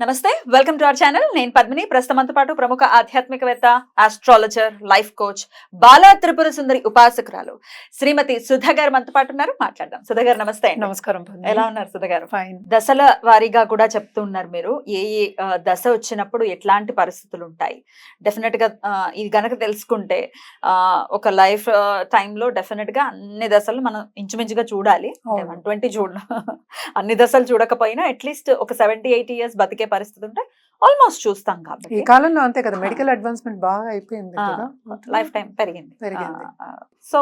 నమస్తే welcome to our channel. నేను పద్మిని. ప్రస్తుతంతో పాటు ప్రముఖ ఆధ్యాత్మికవేత్త astrologer life coach Bala Tripura Sundari ఉపాసకురాలు Shrimati Sudha garu మనతో పాటు ఉన్నారు. మాట్లాడదాం. సుధా గారు నమస్తే. నమస్కారం ఎలా ఉన్నారు సుధా గారు? ఫైన్ దశల వారీగా కూడా చెప్తున్నారు మీరు. ఏ ఏ దశ వచ్చినప్పుడు ఎట్లాంటి పరిస్థితులు ఉంటాయి? డెఫినెట్గా ఇది గనక తెలుసుకుంటే ఒక లైఫ్ టైంలో డెఫినెట్గా అన్ని దశలు మనం ఇంచుమించుగా చూడాలి. వన్ ట్వంటీ చూడ అన్ని దశలు చూడకపోయినా అట్లీస్ట్ ఒక సెవెంటీ ఎయిటీ ఇయర్స్ బతికే పరిస్థితి ఉంటే ఆల్మోస్ట్ చూస్తాం ఈ కాబట్టి కాలంలో అంతే కదా మెడికల్ అడ్వాన్స్మెంట్ బాగా అయిపోయింది కదా లైఫ్ టైం పెరిగింది. సో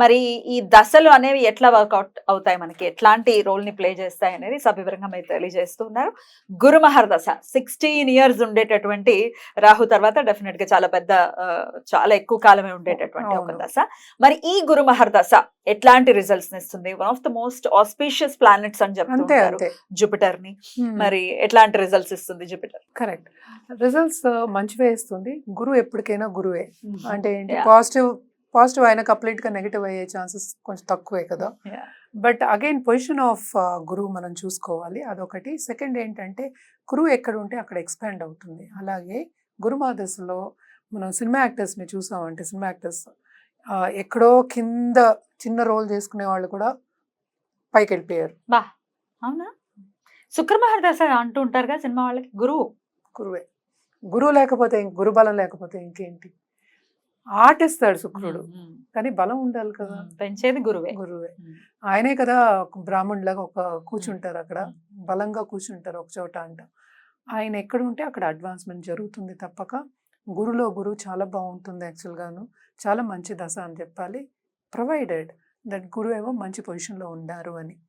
మరి ఈ దశలు అనేవి ఎట్లా వర్కౌట్ అవుతాయి మనకి? ఎట్లాంటి రోల్ని ప్లే చేస్తాయి అనేది సవివరంగా మీరు తెలియజేస్తున్నారు గురుమహర్ దశ సిక్స్టీన్ ఇయర్స్ ఉండేటటువంటి రాహు తర్వాత డెఫినెట్గా చాలా పెద్ద చాలా ఎక్కువ కాలమే ఉండేటటువంటి ఒక. దశ. మరి ఈ గురుమహర్ దశ ఎట్లాంటి రిజల్ట్స్ ఇస్తుంది? One of the most auspicious planets అని చెప్తుంటారు జూపిటర్ని. మరి ఎట్లాంటి రిజల్ట్స్ ఇస్తుంది జూపిటర్ కరెక్ట్. రిజల్ట్స్ మంచివే ఇస్తుంది. గురువు ఎప్పటికైనా గురువే. అంటే ఏంటి. పాజిటివ్ పాజిటివ్ అయినా కంప్లీట్గా నెగిటివ్ అయ్యే ఛాన్సెస్ కొంచెం తక్కువే కదా. బట్ అగైన్ పొజిషన్ ఆఫ్ గురువు మనం చూసుకోవాలి. అదొకటి. సెకండ్ ఏంటంటే గురువు ఎక్కడ ఉంటే అక్కడ ఎక్స్పాండ్ అవుతుంది. అలాగే గురుమా దశలో మనం సినిమా యాక్టర్స్ని చూసామంటే సినిమా యాక్టర్స్ ఎక్కడో కింద చిన్న రోల్ చేసుకునే వాళ్ళు కూడా పైకి వెళ్ళిపోయారు బా! అవునా? శుక్రమహర్ దశ అంటూ ఉంటారు కదా సినిమా వాళ్ళకి? గురువు. గురువే. గురువు లేకపోతే ఇంక- గురుబలం లేకపోతే ఇంకేంటి? ఆటిస్తాడు శుక్రుడు. కానీ బలం ఉండాలి కదా. పెంచేది గురువే. గురువే. ఆయనే కదా బ్రాహ్మణులాగా ఒక కూర్చుంటారు అక్కడ. బలంగా కూర్చుంటారు ఒక చోట అంట. ఆయన ఎక్కడ ఉంటే అక్కడ అడ్వాన్స్మెంట్ జరుగుతుంది తప్పక. గురులో గురువు చాలా బాగుంటుంది యాక్చువల్గాను. చాలా మంచి దశ అని చెప్పాలి. ప్రొవైడెడ్ దట్ గురువు ఏమో మంచి పొజిషన్లో ఉన్నారు అని.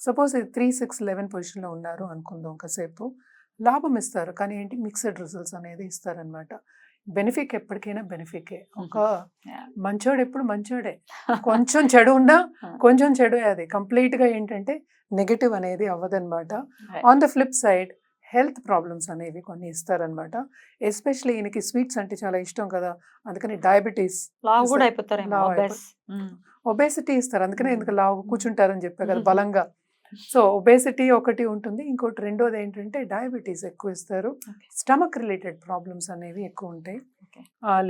సపోజ్ ఇది త్రీ సిక్స్ లెవెన్ పొజిషన్లో ఉన్నారు అనుకుందాం కాసేపు. లాభం ఇస్తారు. కానీ ఏంటి? మిక్స్డ్ రిజల్ట్స్ అనేది ఇస్తారనమాట. బెనిఫిట్ ఎప్పటికైనా బెనిఫికే ఒక. మంచోడు ఎప్పుడు మంచోడే. కొంచెం చెడు ఉన్నా కొంచెం చెడు అది. కంప్లీట్గా ఏంటంటే నెగటివ్ అనేది అవ్వదన్నమాట Right. On the flip side health problems అనేవి కొన్ని ఇస్తారనమాట. ఎస్పెషల్లీ ఈయనకి స్వీట్స్ అంటే చాలా ఇష్టం కదా. అందుకని డయాబెటీస్ లావు కూడా ఒబేసిటీ ఇస్తారు. అందుకనే. ఎందుకు లావు కూర్చుంటారని చెప్పా కదా. బలంగా. సో ఒబేసిటీ ఒకటి ఉంటుంది. ఇంకోటి రెండోది ఏంటంటే డయాబెటీస్ ఎక్కువ ఇస్తారు. స్టమక్ రిలేటెడ్ ప్రాబ్లమ్స్ అనేవి ఎక్కువ ఉంటాయి.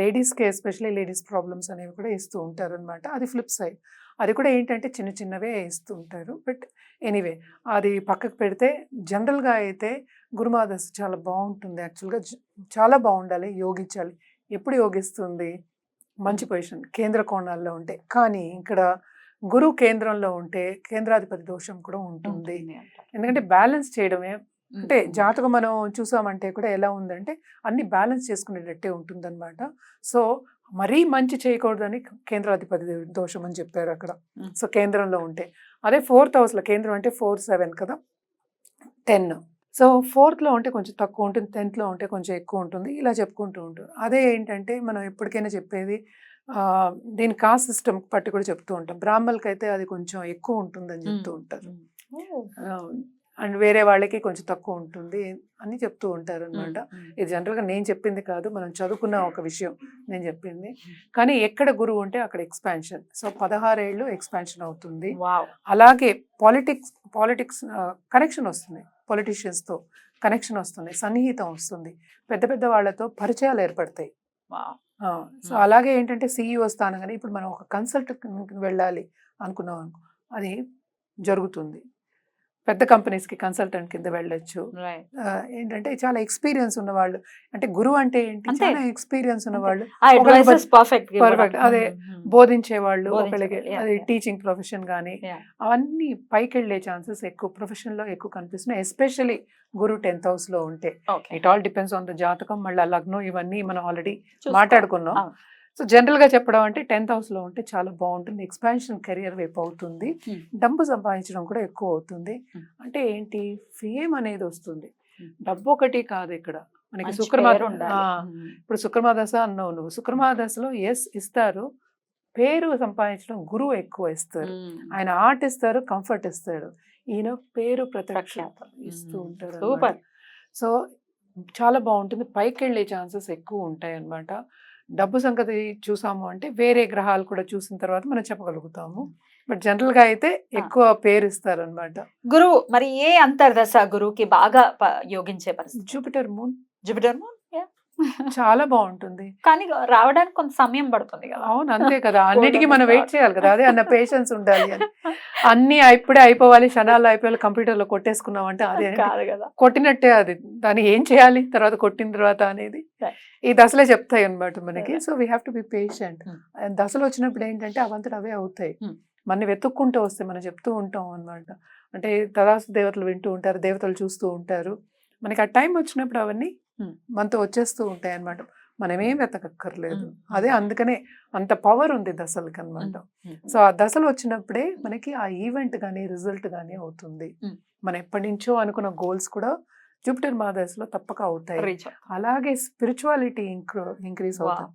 లేడీస్కి ఎస్పెషల్లీ లేడీస్ ప్రాబ్లమ్స్ అనేవి కూడా ఇస్తూ ఉంటారు అనమాట అది ఫ్లిప్ సైడ్. అది కూడా ఏంటంటే చిన్న చిన్నవే ఇస్తూ ఉంటారు. బట్ ఎనీవే అది పక్కకు పెడితే జనరల్గా అయితే గురుమాదశ చాలా బాగుంటుంది. యాక్చువల్గా చాలా బాగుండాలి యోగించాలి. ఎప్పుడు యోగిస్తుంది? మంచి పొజిషన్ కేంద్ర కోణాల్లో ఉంటే. కానీ ఇక్కడ గురువు కేంద్రంలో ఉంటే కేంద్రాధిపతి దోషం కూడా ఉంటుంది. ఉంటుంది. ఎందుకంటే బ్యాలెన్స్ చేయడమే. అంటే జాతకం మనం చూసామంటే కూడా ఎలా ఉందంటే అన్ని బ్యాలెన్స్ చేసుకునేటట్టే ఉంటుందన్నమాట. సో మరీ మంచి చేయకూడదని కేంద్రాధిపతి దోషం అని చెప్పారు అక్కడ. సో కేంద్రంలో ఉంటే. అదే ఫోర్త్ హౌస్లో కేంద్రం అంటే ఫోర్ సెవెన్ కదా? టెన్. సో ఫోర్త్లో ఉంటే కొంచెం తక్కువ ఉంటుంది టెన్త్లో ఉంటే కొంచెం ఎక్కువ ఉంటుంది ఇలా చెప్పుకుంటూ ఉంటారు. అదే ఏంటంటే మనం ఎప్పటికైనా చెప్పేది దీని కాస్ట్ సిస్టమ్ బట్టి కూడా చెప్తూ ఉంటాం. బ్రాహ్మణులకి అయితే అది కొంచెం ఎక్కువ ఉంటుందని చెప్తూ ఉంటారు. అండ్ వేరే వాళ్ళకి కొంచెం తక్కువ ఉంటుంది అని చెప్తూ ఉంటారు అనమాట ఇది జనరల్గా నేను చెప్పింది కాదు మనం చదువుకున్న ఒక విషయం నేను చెప్పింది. కానీ ఎక్కడ గురువు ఉంటే అక్కడ ఎక్స్పాన్షన్. సో పదహారేళ్ళు ఎక్స్పాన్షన్ అవుతుంది. అలాగే పాలిటిక్స్ పాలిటిక్స్ కనెక్షన్ వస్తుంది. పొలిటీషియన్స్తో కనెక్షన్ వస్తుంది సన్నిహితం వస్తుంది. పెద్ద పెద్ద వాళ్ళతో పరిచయాలు ఏర్పడతాయి. సో. అలాగే ఏంటంటే సీఈఓ స్థానం కానీ ఇప్పుడు మనం ఒక కన్సల్టెంట్ వెళ్ళాలి అనుకున్నాం అనుకో అది జరుగుతుంది. పెద్ద కంపెనీస్కి కన్సల్టెంట్ కింద వెళ్ళొచ్చు ఏంటంటే చాలా ఎక్స్పీరియన్స్ ఉన్న వాళ్ళు అంటే గురువు అంటే ఏంటి. చాలా ఎక్స్పీరియన్స్ ఉన్న అంతే. వాళ్ళు ఆ ఒకరికి అడ్వైసెస్ పర్ఫెక్ట్. అదే. బోధించే వాళ్ళు బోధించే ఒకళ్ళకి వాళ్ళు, అది. టీచింగ్ ప్రొఫెషన్ కానీ. అవన్నీ పైకి వెళ్ళే ఛాన్సెస్ ఎక్కువ profession లో ఎక్కువ కనిపిస్తున్నాయి ఎస్పెషలీ గురు టెన్త్ హౌస్లో ఉంటే it all depends on the జాతకం మళ్ళీ లగ్నం ఇవన్నీ మనం ఆల్రెడీ మాట్లాడుకున్నాం. సో జనరల్గా చెప్పడం అంటే టెన్త్ హౌస్లో ఉంటే చాలా బాగుంటుంది ఎక్స్పాన్షన్ కెరియర్ వైపు అవుతుంది. డబ్బు సంపాదించడం కూడా ఎక్కువ అవుతుంది. అంటే ఏంటి ఫేమ్ అనేది వస్తుంది. డబ్బు ఒకటి కాదు ఇక్కడ మనకి మంచి శుక్రమా పేరు ఉండాలి. ఆ, ఉమ్. ఇప్పుడు శుక్రమాదశ అన్నావు నువ్వు శుక్రమాదశలో ఎస్ ఇస్తారు పేరు సంపాదించడం గురువు ఎక్కువ ఇస్తారు ఆయన ఆర్ట్ ఇస్తారు కంఫర్ట్ ఇస్తాడు ఈయన పేరు ప్రత్యక్ష ప్రఖ్యాత. ఇస్తూ. ఉంటారు సూపర్. సో చాలా బాగుంటుంది పైకి వెళ్ళే ఛాన్సెస్ ఎక్కువ ఉంటాయి అన్నమాట డబ్బు సంగతి చూసాము అంటే వేరే గ్రహాలు కూడా చూసిన తర్వాత మనం చెప్పగలుగుతాము. బట్ జనరల్గా అయితే ఎక్కువ పేరు ఇస్తారు అనమాట గురువు మరి ఏ అంతర్దశ గురువుకి బాగా యోగించే పరిస్థితి? Jupiter moon. Jupiter moon. చాలా బాగుంటుంది కానీ రావడానికి కొంత సమయం పడుతుంది కదా అవును అంతే కదా అన్నిటికీ మనం వెయిట్. చేయాలి కదా అదే అన్న పేషెన్స్ ఉండాలి అని అన్ని ఇప్పుడే అయిపోవాలి క్షణాల్లో అయిపోవాలి కంప్యూటర్లో కొట్టేసుకున్నాం అంటే అదే కాదు కదా కొట్టినట్టే అది దాన్ని ఏం చేయాలి తర్వాత కొట్టిన తర్వాత అనేది. ఈ దశలే చెప్తాయి అన్నమాట మనకి. So we have to be patient. దశలు వచ్చినప్పుడు ఏంటంటే అవంతట అవే అవుతాయి Hmm. మన వెతుక్కుంటూ వస్తే మనం చెప్తూ ఉంటాం అన్నమాట అంటే తదాసు దేవతలు వింటూ ఉంటారు దేవతలు చూస్తూ ఉంటారు మనకి ఆ టైం వచ్చినప్పుడు అవన్నీ. మనతో వచ్చేస్తూ ఉంటాయి అన్నమాట. మనమేం వెతకక్కర్లేదు. అదే అందుకనే అంత పవర్ ఉంది దశలకి అన్నమాట సో ఆ దశలు వచ్చినప్పుడే మనకి ఆ ఈవెంట్ కానీ రిజల్ట్ కానీ అవుతుంది. మనం ఎప్పటి నుంచో అనుకున్న గోల్స్ కూడా జూపిటర్ మా దశలో తప్పక అవుతాయి. అలాగే స్పిరిచువాలిటీ ఇంక్రీజ్ అవుతుంది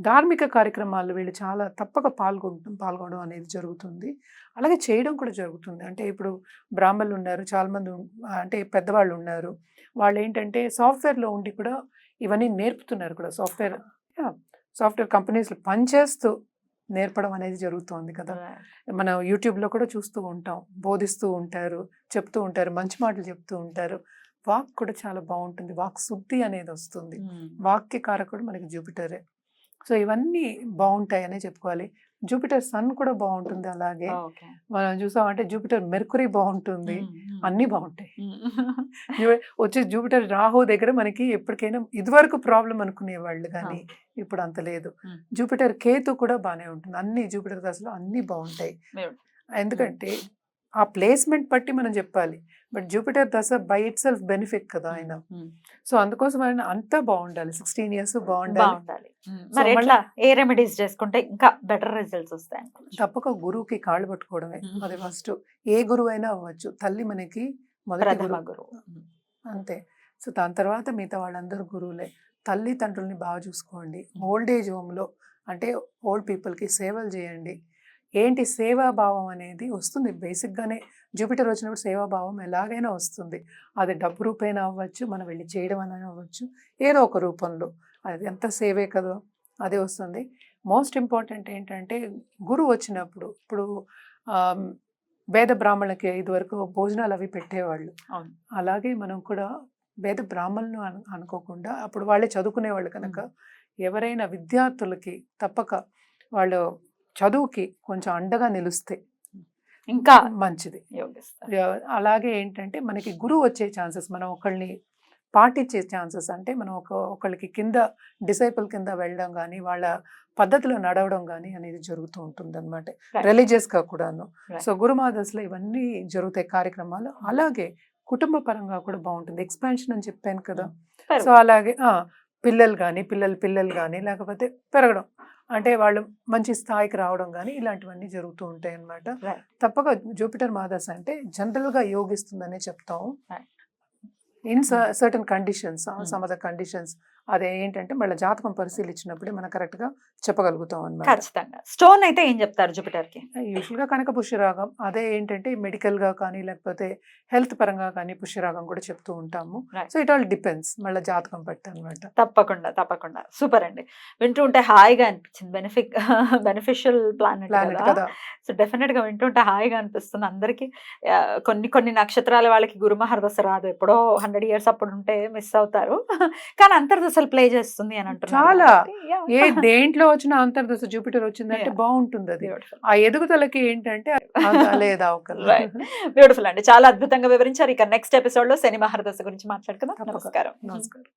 ధార్మిక కార్యక్రమాలు వీళ్ళు చాలా తప్పక పాల్గొనడం పాల్గొనడం అనేది జరుగుతుంది. అలాగే చేయడం కూడా జరుగుతుంది. అంటే ఇప్పుడు బ్రాహ్మణులు ఉన్నారు చాలా మంది ఉన్- అంటే పెద్దవాళ్ళు ఉన్నారు. వాళ్ళు ఏంటంటే సాఫ్ట్వేర్లో ఉండి కూడా ఇవన్నీ నేర్పుతున్నారు కూడా. సాఫ్ట్వేర్ సాఫ్ట్వేర్ కంపెనీస్లో పనిచేస్తూ నేర్పడం అనేది జరుగుతుంది కదా. మనం యూట్యూబ్లో కూడా చూస్తూ ఉంటాం. బోధిస్తూ ఉంటారు చెప్తూ ఉంటారు మంచి మాటలు చెప్తూ ఉంటారు. వాక్ కూడా చాలా బాగుంటుంది. వాక్ శుద్ధి అనేది వస్తుంది. వాక్య కారకుడు మనకి జూపిటరే. సో ఇవన్నీ బాగుంటాయనే చెప్పుకోవాలి. జూపిటర్ సన్ కూడా బాగుంటుంది అలాగే. మనం చూసామంటే జూపిటర్ మెర్కురీ బాగుంటుంది అన్నీ బాగుంటాయి వచ్చే జూపిటర్ రాహు దగ్గర మనకి ఎప్పటికైనా ఇదివరకు ప్రాబ్లం అనుకునేవాళ్ళు కానీ ఇప్పుడు అంత లేదు. జూపిటర్ కేతు కూడా బాగానే ఉంటుంది. అన్ని జూపిటర్ దశలో అన్ని బాగుంటాయి. ఎందుకంటే ఆ ప్లేస్మెంట్ బట్టి మనం చెప్పాలి. బట్ జూపిటర్ దశ బై ఇట్ సెల్ఫ్ బెనిఫిట్ కదా ఆయన. సో అందుకోసం ఆయన అంతా బాగుండాలి. సిక్స్టీన్ ఇయర్స్ బాగుండాలి. మరి ఎట్లా? ఏ రెమెడీస్ చేసుకుంటే ఇంకా బెటర్ రిజల్ట్స్ వస్తాయి? తప్పక గురువుకి కాళ్ళు పట్టుకోవడమే. అది ఫస్ట్ ఏ గురువు అయినా అవ్వచ్చు. తల్లి మనకి మొదటి గురువు. గురువు. అంతే. సో దాని తర్వాత మిగతా వాళ్ళందరూ గురువులే. తల్లిదండ్రుల్ని బాగా చూసుకోండి. ఓల్డ్ ఏజ్ హోమ్లో అంటే ఓల్డ్ పీపుల్కి సేవలు చేయండి. ఏంటి సేవాభావం అనేది వస్తుంది? బేసిక్గానే జూపిటర్ వచ్చినప్పుడు సేవాభావం ఎలాగైనా వస్తుంది. అది డబ్బు రూపేణ అవ్వచ్చు మనం వెళ్ళి చేయడం అని అవ్వచ్చు ఏదో ఒక రూపంలో. అది ఎంత సేవే కదా అదే వస్తుంది. మోస్ట్ ఇంపార్టెంట్ ఏంటంటే గురువు వచ్చినప్పుడు ఇప్పుడు వేద బ్రాహ్మణులకి ఇదివరకు భోజనాలు అవి పెట్టేవాళ్ళు. అలాగే మనం కూడా వేద బ్రాహ్మణులు అను అనుకోకుండా అప్పుడు వాళ్ళే చదువుకునేవాళ్ళు కనుక ఎవరైనా విద్యార్థులకి తప్పక వాళ్ళు చదువుకి కొంచెం అండగా నిలుస్తే ఇంకా మంచిది. అలాగే ఏంటంటే మనకి గురువు వచ్చే ఛాన్సెస్ మనం ఒకళ్ళని పాటించే ఛాన్సెస్ అంటే మనం ఒక ఒకళ్ళకి కింద డిసైపుల్ కింద వెళ్ళడం కానీ వాళ్ళ పద్ధతిలో నడవడం కానీ అనేది జరుగుతూ ఉంటుంది అనమాట. రిలీజియస్గా కూడాను. సో గురుమాదస్లో ఇవన్నీ జరుగుతాయి కార్యక్రమాలు. అలాగే కుటుంబ పరంగా కూడా బాగుంటుంది. ఎక్స్పాన్షన్ అని చెప్పాను కదా. సో అలాగే ఆ, పిల్లలు కానీ పిల్లలు పిల్లలు కానీ లేకపోతే పెరగడం. అంటే వాళ్ళు మంచి స్థాయికి రావడం కానీ ఇలాంటివన్నీ జరుగుతూ ఉంటాయి Right. తప్పక జూపిటర్ మాదర్స్ అంటే జనరల్గా యోగిస్తుందనే చెప్తాం. In. Certain conditions. Some other conditions అదే ఏంటంటే మళ్ళీ జాతకం పరిశీలించినప్పుడే మనం కరెక్ట్గా చెప్పగలుగుతాం అన్నమాట. ఖచ్చితంగా. స్టోన్ అయితే ఏం చెప్తారు జూపిటర్కి యూజువల్గా కనుక పుష్యరాగం అదే ఏంటంటే మెడికల్గా కానీ లేకపోతే హెల్త్ పరంగా కానీ పుష్యరాగం కూడా చెప్తూ ఉంటాము. సో ఇట్ ఆల్ డిపెండ్స్ మళ్ళీ జాతకం బట్టి అనమాట తప్పకుండా తప్పకుండా. సూపర్ అండి. వింటూ ఉంటే హాయిగా అనిపించింది. బెనిఫిక్ బెనిఫిషియల్ ప్లానెట్ ప్లానెట్ కదా. సో డెఫినెట్గా వింటుంటే హాయిగా అనిపిస్తుంది అందరికి. కొన్ని కొన్ని నక్షత్రాల వాళ్ళకి గురుమహర్దశ రాదు. ఎప్పుడో హండ్రెడ్ ఇయర్స్ అప్పుడు ఉంటే మిస్ అవుతారు. కానీ అంతర్దశలు ప్లే చేస్తుంది అని అంటున్నారు చాలా. ఏ దేంట్లో వచ్చిన అంతర్దశ జూపిటర్ వచ్చిందంటే. బాగుంటుంది అది. ఆ ఎదుగుదలకి ఏంటంటే లేదా ఒక. బ్యూటిఫుల్ అండి చాలా అద్భుతంగా వివరించారు ఇక నెక్స్ట్ ఎపిసోడ్లో శని మహర్దశ గురించి మాట్లాడుకుందాం. నమస్కారం నమస్కారం